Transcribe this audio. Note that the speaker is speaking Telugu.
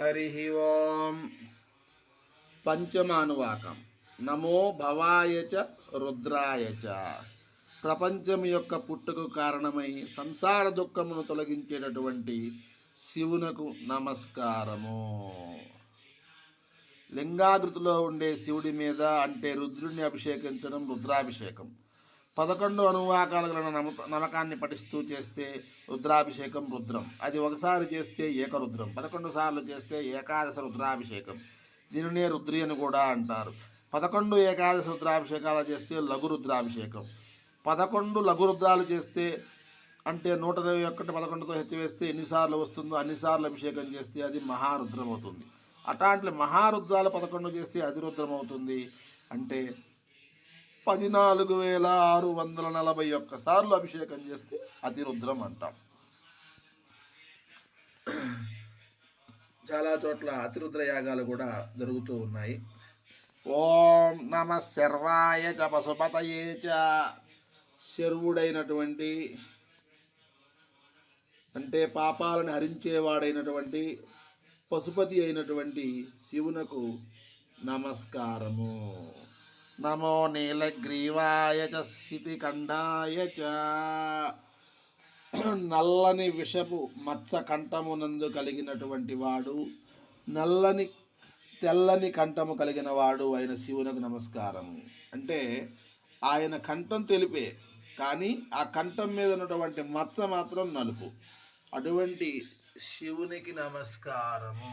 హరి ఓం పంచమానువాకం నమో భవాయ చ రుద్రాయ చ ప్రపంచం యొక్క పుట్టుకు కారణమై సంసార దుఃఖమును తొలగించేటటువంటి శివునకు నమస్కారము. లింగాకృతిలో ఉండే శివుడి మీద అంటే రుద్రుడిని అభిషేకించడం రుద్రాభిషేకం. పదకొండు అనువాకాలు గల నమ నమకాన్ని పఠిస్తూ చేస్తే రుద్రాభిషేకం రుద్రం. అది ఒకసారి చేస్తే ఏకరుద్రం. పదకొండు సార్లు చేస్తే ఏకాదశ రుద్రాభిషేకం. దీనినే రుద్రి అని కూడా అంటారు. పదకొండు ఏకాదశ రుద్రాభిషేకాలు చేస్తే లఘు రుద్రాభిషేకం. పదకొండు లఘు రుద్రాలు చేస్తే అంటే నూట ఇరవై ఒకటి పదకొండుతో హెచ్చవేస్తే ఎన్నిసార్లు వస్తుందో అన్నిసార్లు అభిషేకం చేస్తే అది మహారుద్రం అవుతుంది. అట్లాంటి మహారుద్రాలు పదకొండు చేస్తే అతిరుద్రం అవుతుంది. అంటే పద్నాలుగు వేల ఆరు వందల నలభై ఒక్క సార్లు అభిషేకం చేస్తే అతిరుద్రం అంటాం. చాలా చోట్ల అతిరుద్ర యాగాలు కూడా జరుగుతూ ఉన్నాయి. ఓం నమ శర్వాయ చ పశుపతయే చ. శర్వుడైనటువంటి అంటే పాపాలను హరించేవాడైనటువంటి పశుపతి అయినటువంటి శివునకు నమస్కారము. నమో నీలగ్రీవాయ చ శితికంఠాయ చ నల్లని విషపు మత్స కంఠమునందు కలిగినటువంటి వాడు నల్లని తెల్లని కంఠము కలిగిన వాడు అయిన శివునకు నమస్కారం అంటే ఆయన కంఠం తెలిపే కానీ ఆ కంఠం మీద ఉన్నటువంటి మచ్చ మాత్రం నలుపు. అటువంటి శివునికి నమస్కారము.